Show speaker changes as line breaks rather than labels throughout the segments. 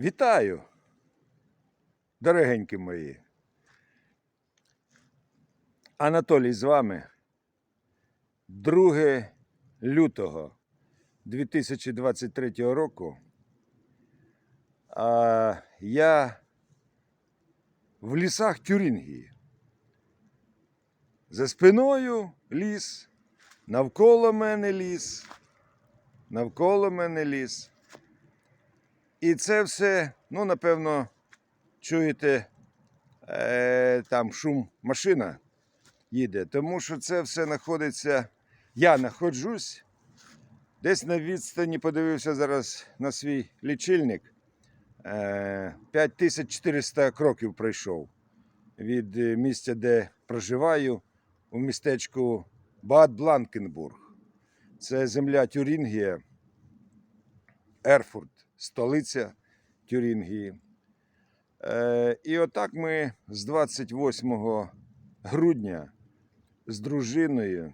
Вітаю, дорогенькі мої. Анатолій з вами. 2 лютого 2023 року. А я в лісах Тюрінгії. За спиною ліс, навколо мене ліс, навколо мене ліс. І це все, ну, напевно, чуєте, е, там шум машина їде, тому що це все знаходиться. Я знаходжусь десь на відстані, подивився зараз на свій лічильник. Е, 5400 кроків пройшов від е, місця, де проживаю, у містечку Бад Бланкенбург. Це земля Тюрінгія, Ерфурт, столиця Тюрінгії. Е, і отак ми з 28 грудня з дружиною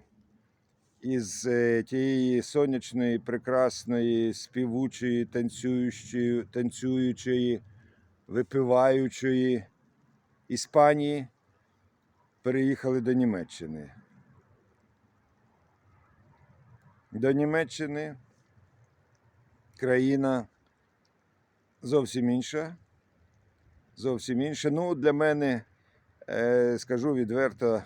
із е, тієї сонячної, прекрасної, співучої, танцюючої, танцюючої, випиваючої Іспанії переїхали до Німеччини. До Німеччини країна зовсім інша. Зовсім інша. Ну, для мене, е, скажу відверто,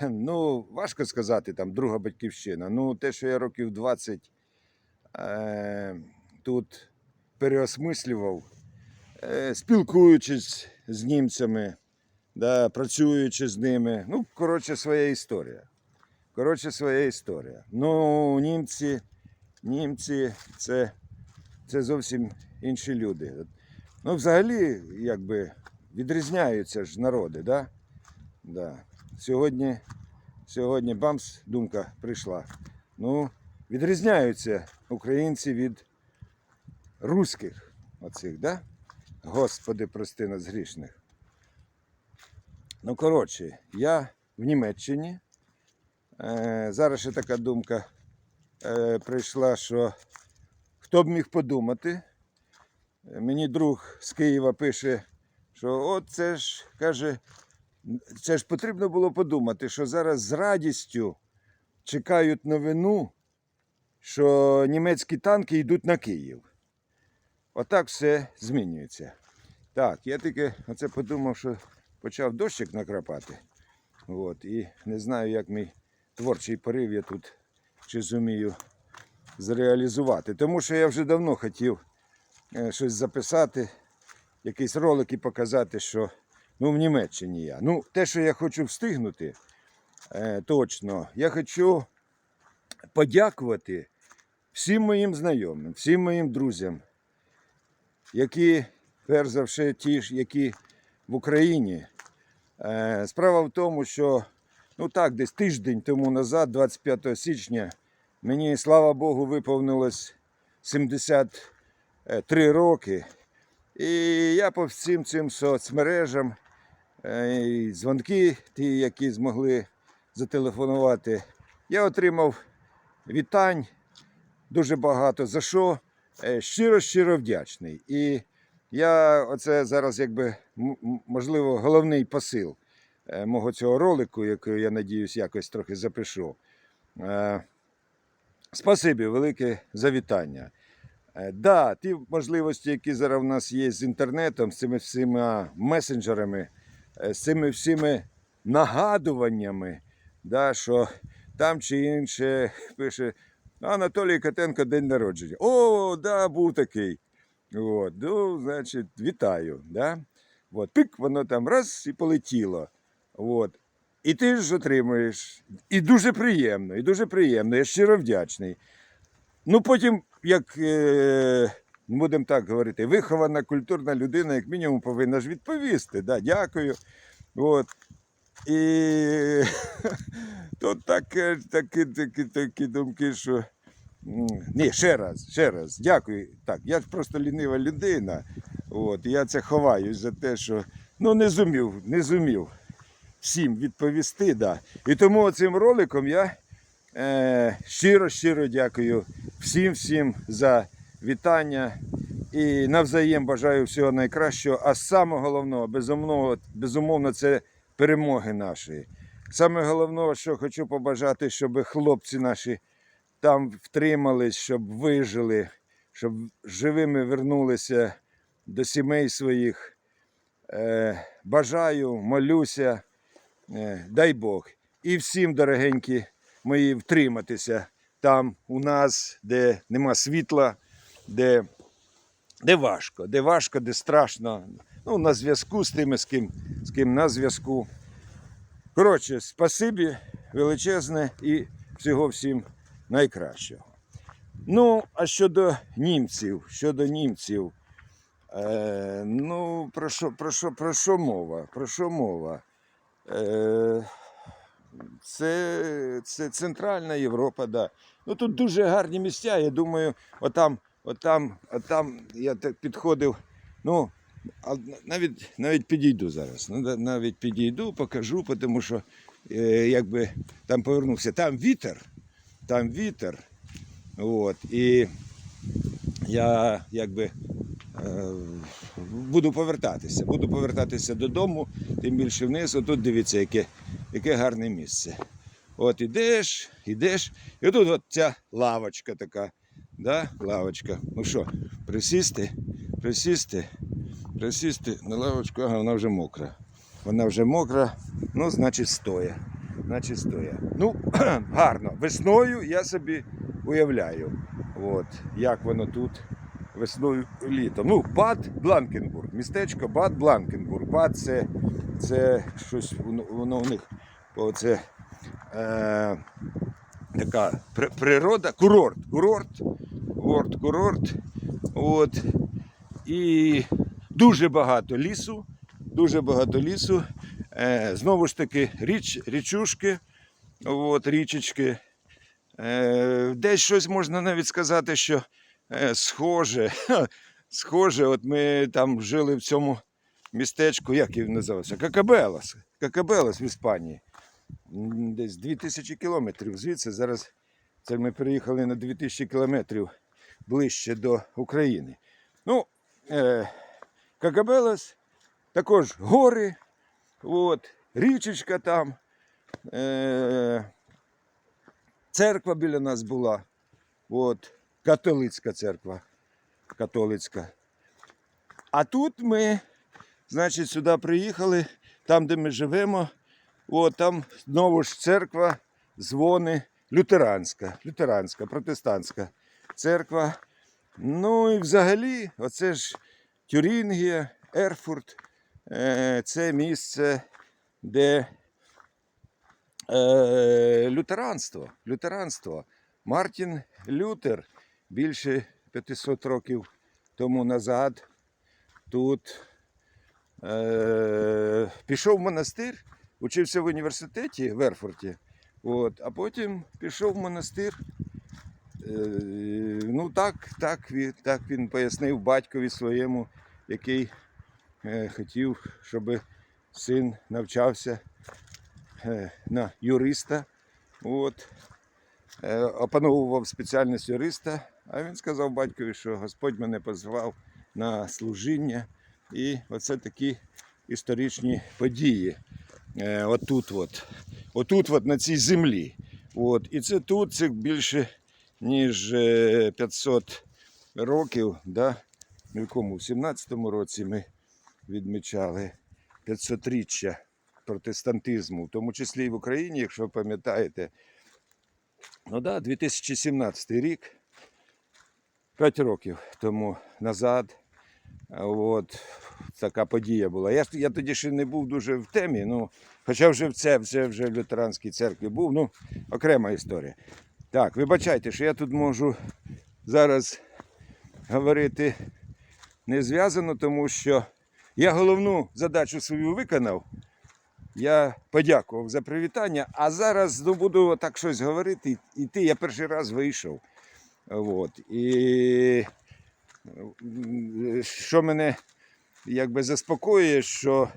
ну, важко сказати, там друга батьківщина. Ну, те, що я років 20 е, тут переосмислював, е, спілкуючись з німцями, да, працюючи з ними. Ну, коротше, своя історія. Коротше, своя історія. Ну, німці, німці це, це зовсім інші люди. Ну, взагалі, якби відрізняються ж народи, да? Да. Сьогодні, сьогодні бамс, думка прийшла. Ну, відрізняються українці від руських оцих, да? Господи, прости нас грішних. Ну, коротше, я в Німеччині. Е, зараз ще така думка е, прийшла, що хто б міг подумати. Мені друг з Києва пише, що от це ж каже, це ж потрібно було подумати, що зараз з радістю чекають новину, що німецькі танки йдуть на Київ. Отак все змінюється. Так, я тільки оце подумав, що почав дощик накрапати. От, і не знаю, як мій творчий порив я тут чи зумію зреалізувати. Тому що я вже давно хотів е, щось записати, якийсь ролик і показати, що ну, в Німеччині я. Ну, те, що я хочу встигнути, е, точно, я хочу подякувати всім моїм знайомим, всім моїм друзям, які, перш за все, ті ж, які в Україні. Е, Справа в тому, що ну так, десь тиждень тому назад, 25 січня, мені, слава Богу, виповнилось 73 роки. І я по всім цим соцмережам, е, і дзвонки, ті, які змогли зателефонувати, я отримав вітань дуже багато. За що е, щиро-щиро вдячний. І я оце зараз, якби, можливо, головний посил е, мого цього ролику, який я надіюсь, якось трохи запишу. Спасибі велике за вітання. Е, Да, ті можливості, які зараз в нас є з інтернетом, з цими всіма месенджерами, е, з цими всіми нагадуваннями, да, що там чи інше пише Анатолій Котенко день народження. О, да, був такий. От, ну, значить, вітаю. Да? От, пик, воно там раз і полетіло. От. І ти ж отримуєш. І дуже приємно, і дуже приємно. Я щиро вдячний. Ну, потім, як е, будемо так говорити, вихована культурна людина, як мінімум, повинна ж відповісти. Да, дякую. От. І тут таке, такі, такі, такі думки, що. Ні, ще раз, ще раз, дякую. Так, я ж просто лінива людина. От, я це ховаю за те, що ну, не зумів, не зумів всім відповісти. Да. І тому цим роликом я е, щиро, щиро дякую всім всім за вітання І навзаєм бажаю всього найкращого. А саме головного, безумовно, безумовно, це перемоги нашої. Саме головне, що хочу побажати, щоб хлопці наші там втримались, щоб вижили, щоб живими вернулися до сімей своїх. Е, бажаю, молюся, е, дай Бог. І всім, дорогенькі мої, втриматися там у нас, де нема світла, де, де важко, де важко, де страшно. Ну, на зв'язку з тими, з ким, з ким на зв'язку. Коротше, спасибі величезне і всього всім найкращого. Ну, а щодо німців, щодо німців, е, ну, про що, про, що, про що мова? Про що мова? Е, це, це Центральна Європа, да. Ну тут дуже гарні місця. Я думаю, отам, отам, отам я так підходив. Ну, навіть, навіть підійду зараз. Ну, навіть підійду, покажу, тому що е, якби там повернувся. Там вітер, там вітер. От, і я якби буду повертатися. Буду повертатися додому, тим більше вниз. Отут дивіться, яке, яке гарне місце. От ідеш, ідеш, і отут от ця лавочка така. Да? Лавочка. Ну що, присісти, присісти, присісти на лавочку, ага, вона вже мокра. Вона вже мокра, ну, значить, стоя. Значить, стоя. Ну, гарно. Весною я собі уявляю, от, як воно тут весною літом. Ну, Бад Бланкенбург, містечко Бад Бланкенбург. Бад це, це щось, воно, у них оце, е, така природа, курорт, курорт, курорт, курорт. От. І дуже багато лісу, дуже багато лісу. Е, знову ж таки, річ, річушки, от, річечки. Е, десь щось можна навіть сказати, що схоже. Схоже, от ми там жили в цьому містечку, як він називався? Какабелос. Какабелос в Іспанії. Десь 2000 кілометрів звідси. Зараз це ми приїхали на 2000 кілометрів ближче до України. Ну, е, Какабелос, також гори, от, річечка там. Е, церква біля нас була. От, католицька церква. Католицька. А тут ми, значить, сюди приїхали, там, де ми живемо. От там знову ж церква, дзвони, лютеранська, лютеранська, протестантська церква. Ну і взагалі, оце ж Тюрінгія, Ерфурт. Е, це місце, де е, лютеранство. лютеранство. Мартін Лютер більше 500 років тому назад тут е, пішов в монастир, учився в університеті в Ерфурті, от, а потім пішов в монастир. Е, ну так, так, так він пояснив батькові своєму, який е, хотів, щоб син навчався е, на юриста. От, е, опановував спеціальність юриста, а він сказав батькові, що Господь мене позвав на служіння. І оце такі історичні події. Е, отут, от, отут, от на цій землі. От. І це тут це більше ніж е, 500 років. Да? В якому в 17-му році ми відмічали 500-річчя протестантизму, в тому числі і в Україні, якщо ви пам'ятаєте. Ну да, 2017 рік, 5 років тому назад. От, така подія була. Я, я тоді ще не був дуже в темі, ну, хоча вже в це вже, вже в лютеранській церкві був, ну, окрема історія. Так, вибачайте, що я тут можу зараз говорити не зв'язано, тому що я головну задачу свою виконав. Я подякував за привітання, а зараз ну, буду так щось говорити. І ти, я перший раз вийшов. От. І що мене якби заспокоює, що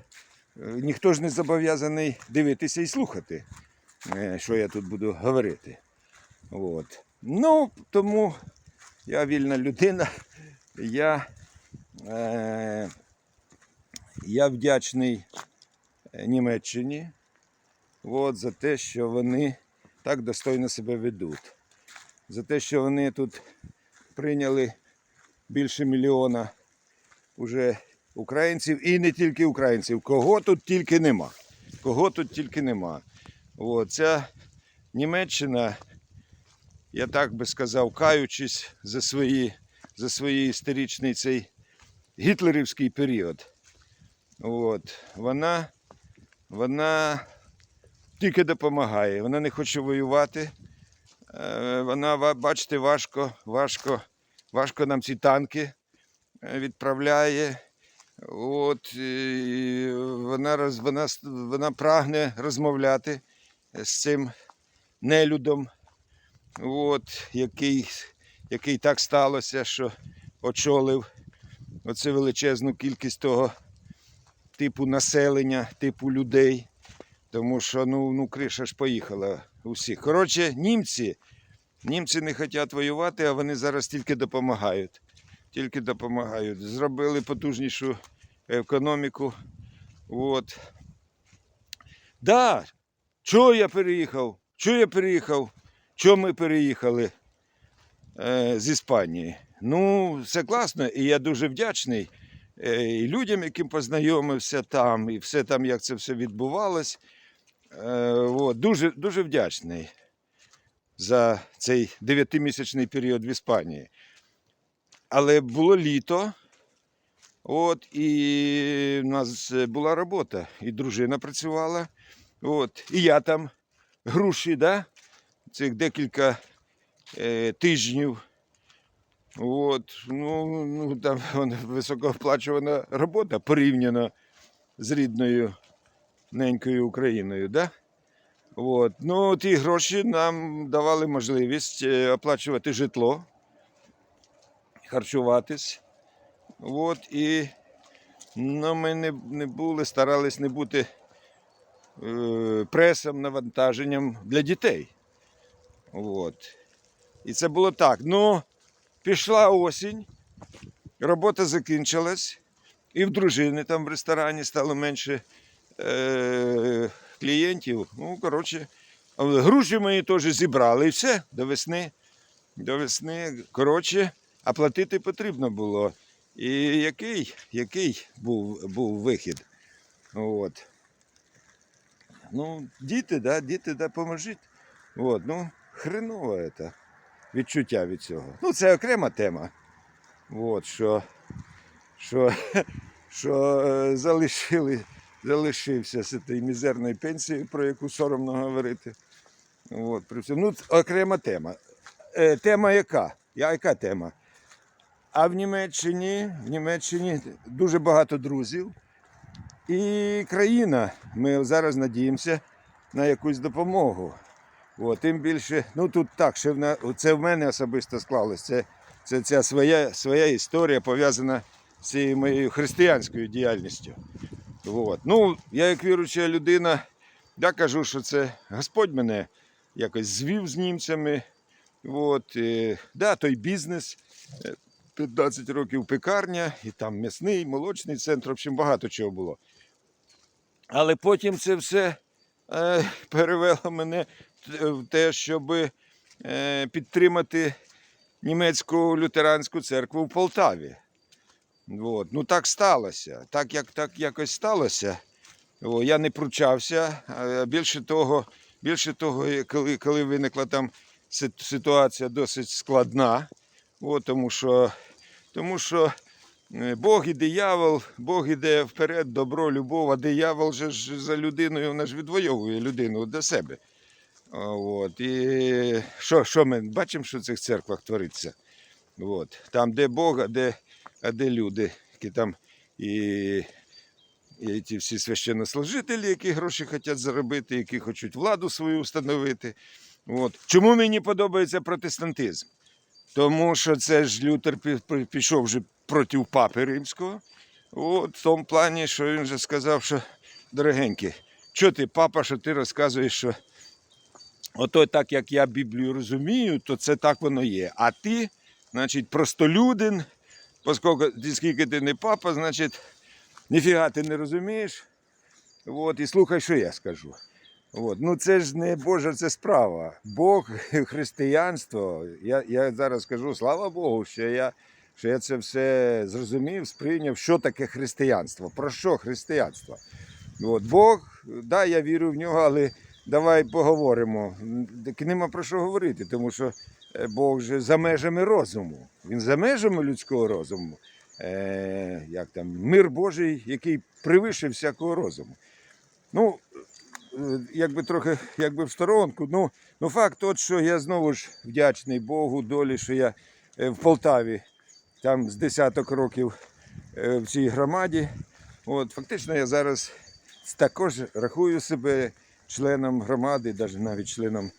е, ніхто ж не зобов'язаний дивитися і слухати, е, що я тут буду говорити. От. Ну, тому я вільна людина. Я Е, я вдячний е, Німеччині от, за те, що вони так достойно себе ведуть. За те, що вони тут прийняли більше мільйона уже українців і не тільки українців. Кого тут тільки нема. Кого тут тільки нема. От, ця Німеччина, я так би сказав, каючись за свої, за свій історичний цей гітлерівський період. От, вона, вона тільки допомагає. Вона не хоче воювати. Е, Вона, бачите, важко, важко, важко нам ці танки е, відправляє. От, вона, вона, вона прагне розмовляти з цим нелюдом, от, який, який так сталося, що очолив оцю величезну кількість того типу населення, типу людей. Тому що ну, ну криша ж поїхала у всіх. Коротше, німці, німці не хочуть воювати, а вони зараз тільки допомагають. Тільки допомагають. Зробили потужнішу економіку. От. Да, чого я переїхав? Чого я переїхав? Чого ми переїхали е, з Іспанії? Ну, все класно, і я дуже вдячний е, і людям, яким познайомився там, і все там, як це все відбувалось. Е, дуже, дуже вдячний за цей дев'ятимісячний період в Іспанії. Але було літо, от, і в нас була робота, і дружина працювала. От, і я там груші, да? цих декілька е, тижнів. От, ну, ну, там вона високооплачувана робота порівняно з рідною ненькою Україною. Да? От. Ну, ті гроші нам давали можливість е, оплачувати житло, харчуватись. От, і ну, ми не, не були, старались не бути е, пресом, навантаженням для дітей. От. І це було так. Ну, пішла осінь, робота закінчилась, і в дружини там в ресторані стало менше е, клієнтів. Ну, коротше, гроші мої теж зібрали і все до весни. До весни, коротше, а платити потрібно було. І який, який був, був вихід? От. Ну, діти, да, діти, да, поможіть. От, ну, хреново це відчуття від цього. Ну, це окрема тема. От, що, що, що е, залишили, залишився з цієї мізерної пенсії, про яку соромно говорити. От, при всьому. Ну, окрема тема. Е, тема яка? Я, яка тема? А в Німеччині, в Німеччині дуже багато друзів. І країна, ми зараз надіємося на якусь допомогу. От, тим більше, ну тут так, що в це в мене особисто склалось. Це, це ця своя, своя історія пов'язана з цією моєю християнською діяльністю. От. Ну, я як віруюча людина, я кажу, що це Господь мене якось звів з німцями. От, е, да, той бізнес. е, 15 років пекарня, і там м'ясний, молочний центр, в общем, багато чого було. Але потім це все е, перевело мене в те, щоб е, підтримати німецьку лютеранську церкву в Полтаві. От. Ну так сталося. Так як так якось сталося. О, я не пручався. Більше того, більше того, е, коли, коли виникла там ситуація досить складна, от, тому що, тому що е, Бог і диявол, Бог іде вперед, добро, любов, а диявол же ж за людиною вона ж відвоює людину до себе. От. І що, що ми бачимо, що в цих церквах твориться? От. Там, де Бог, а де, а де люди, які там і, і ті всі священнослужителі, які гроші хочуть заробити, які хочуть владу свою встановити. От. Чому мені подобається протестантизм? Тому що це ж Лютер пі- пі- пішов вже проти папи римського. От, в тому плані, що він вже сказав, що дорогенький, що ти, папа, що ти розказуєш, що ото так, як я Біблію розумію, то це так воно є. А ти, значить, простолюдин, оскільки скільки ти не папа, значить, ніфіга ти не розумієш. От, і слухай, що я скажу. От. Ну це ж не Божа це справа. Бог, християнство. Я, я зараз скажу, слава Богу, що я, що я це все зрозумів, сприйняв, що таке християнство. Про що християнство? От, Бог, да, я вірю в нього, але давай поговоримо. Так нема про що говорити, тому що Бог же за межами розуму. Він за межами людського розуму. Е, як там, мир Божий, який превише всякого розуму. Ну, е, якби трохи якби в сторонку. Ну, ну факт тот, що я знову ж вдячний Богу, долі, що я е, в Полтаві, там з десяток років е, в цій громаді. От, фактично я зараз також рахую себе членом громади, навіть членом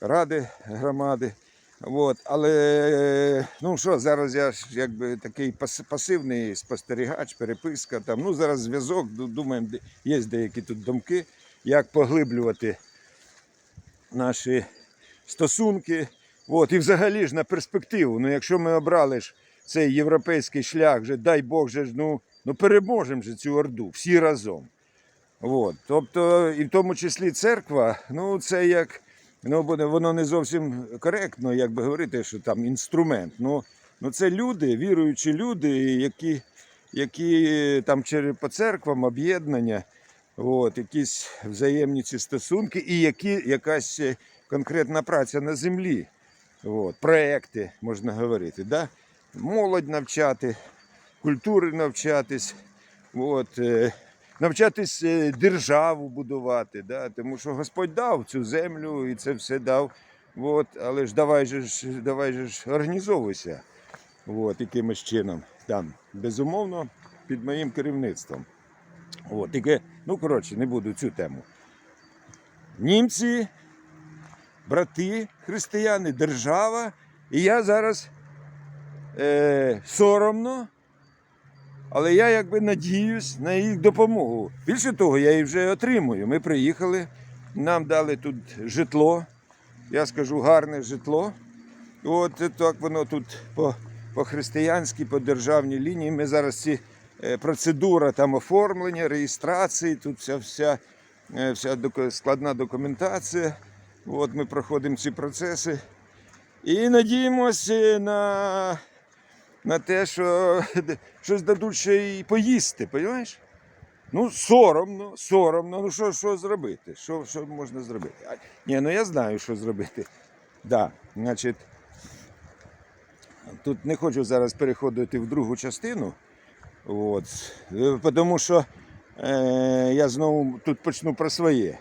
ради громади. От, але ну що, зараз я ж якби такий пасивний спостерігач, переписка. Там, ну, зараз зв'язок, думаємо, є деякі тут думки, як поглиблювати наші стосунки. От, і взагалі ж на перспективу. Ну, якщо ми обрали ж цей європейський шлях, вже, дай Бог, же, ну, ну переможемо же цю орду всі разом. От. Тобто, і в тому числі церква, ну це як, ну воно не зовсім коректно, як би говорити, що там інструмент. Ну, ну це люди, віруючі люди, які, які там через по церквам об'єднання, от, якісь взаємні ці стосунки, і які, якась е, конкретна праця на землі. От, проекти, можна говорити. Да? Молодь навчати, культури навчатись. От, е, навчатись е, державу будувати, да? тому що Господь дав цю землю і це все дав. От, але ж давай же ж, давай же ж організовуйся от, якимось чином. Там, безумовно, під моїм керівництвом. От, тільки, ну, коротше, не буду цю тему. Німці, брати, християни, держава. І я зараз е, соромно. Але я якби надіюсь на їх допомогу. Більше того, я її вже отримую. Ми приїхали, нам дали тут житло. Я скажу гарне житло. От так воно тут по, по-християнськи, по державній лінії. Ми зараз ці е, процедура там оформлення, реєстрації, тут вся, вся, е, вся складна документація. От ми проходимо ці процеси. І надіємося на на те, що щось дадуть ще й поїсти, розумієш? Ну, соромно, соромно. Ну що, що зробити? Що, що можна зробити? А, ні, ну я знаю, що зробити. Да, значить, тут не хочу зараз переходити в другу частину. От, е, тому що е, я знову тут почну про своє.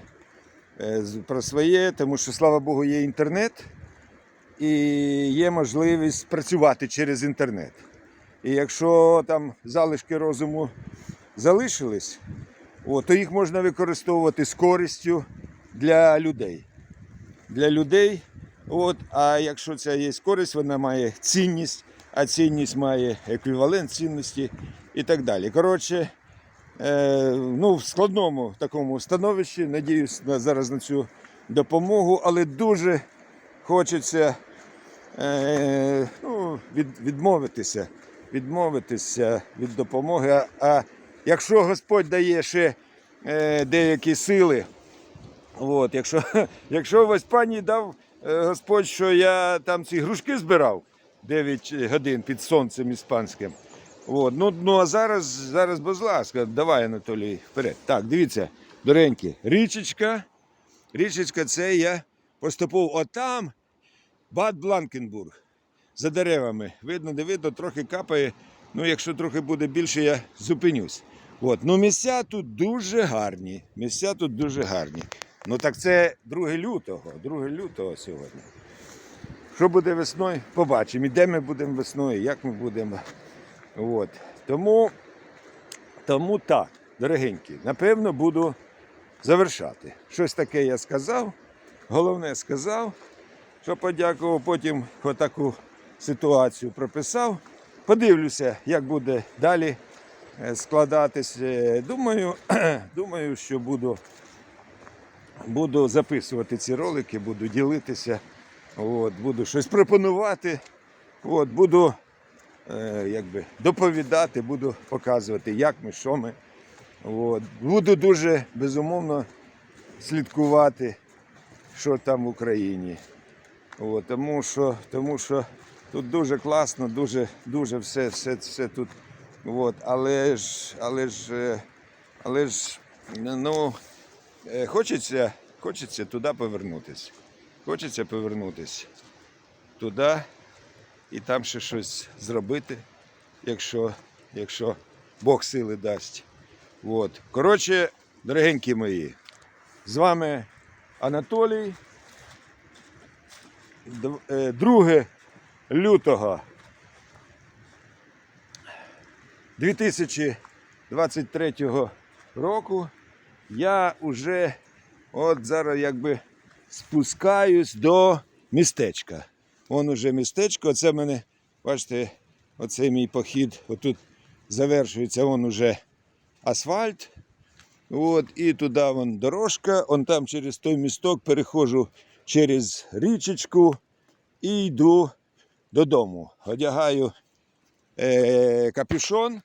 Е, про своє, тому що, слава Богу, є інтернет і є можливість працювати через інтернет. І якщо там залишки розуму залишились, о, то їх можна використовувати з користю для людей. Для людей. От, а якщо ця є користь, вона має цінність, а цінність має еквівалент цінності і так далі. Коротше, е, ну, в складному такому становищі, надіюсь на, зараз на цю допомогу, але дуже хочеться е, ну, від, відмовитися, відмовитися від допомоги. А, якщо Господь дає ще е, деякі сили, от, якщо, якщо в Іспанії дав е, Господь, що я там ці грушки збирав 9 годин під сонцем іспанським. От, ну, ну а зараз, зараз, будь ласка, давай, Анатолій, вперед. Так, дивіться, доренькі, річечка. Річечка, це я поступив отам, Бад Бланкенбург. За деревами. Видно, не видно, трохи капає. Ну, якщо трохи буде більше, я зупинюсь. От. Ну, місця тут дуже гарні. Місця тут дуже гарні. Ну так це 2 лютого. 2 лютого сьогодні. Що буде весною, побачимо. І де ми будемо весною, як ми будемо. От. Тому, тому так, дорогенькі, напевно, буду завершати. Щось таке я сказав. Головне сказав, що подякував, потім отаку ситуацію прописав. Подивлюся, як буде далі е, складатись. Е, Думаю, думаю, що буду, буду записувати ці ролики, буду ділитися, от, буду щось пропонувати. От, буду е, якби, доповідати, буду показувати, як ми, що ми. От. Буду дуже безумовно слідкувати, що там в Україні. От, тому, що, тому що тут дуже класно, дуже, дуже все, все, все тут. От, але ж, але ж, е, але ж, ну, е, хочеться, хочеться туди повернутися. Хочеться повернутися туди і там ще щось зробити, якщо, якщо Бог сили дасть. От. Коротше, дорогенькі мої, з вами Анатолій. Дв- е, 2 лютого 2023 року я вже от зараз якби спускаюсь до містечка. Вон уже містечко, оце в мене, бачите, оцей мій похід. Отут завершується вон уже асфальт. От, і туди вон дорожка, он там через той місток переходжу через річечку і йду додому. Одягаю е, капюшон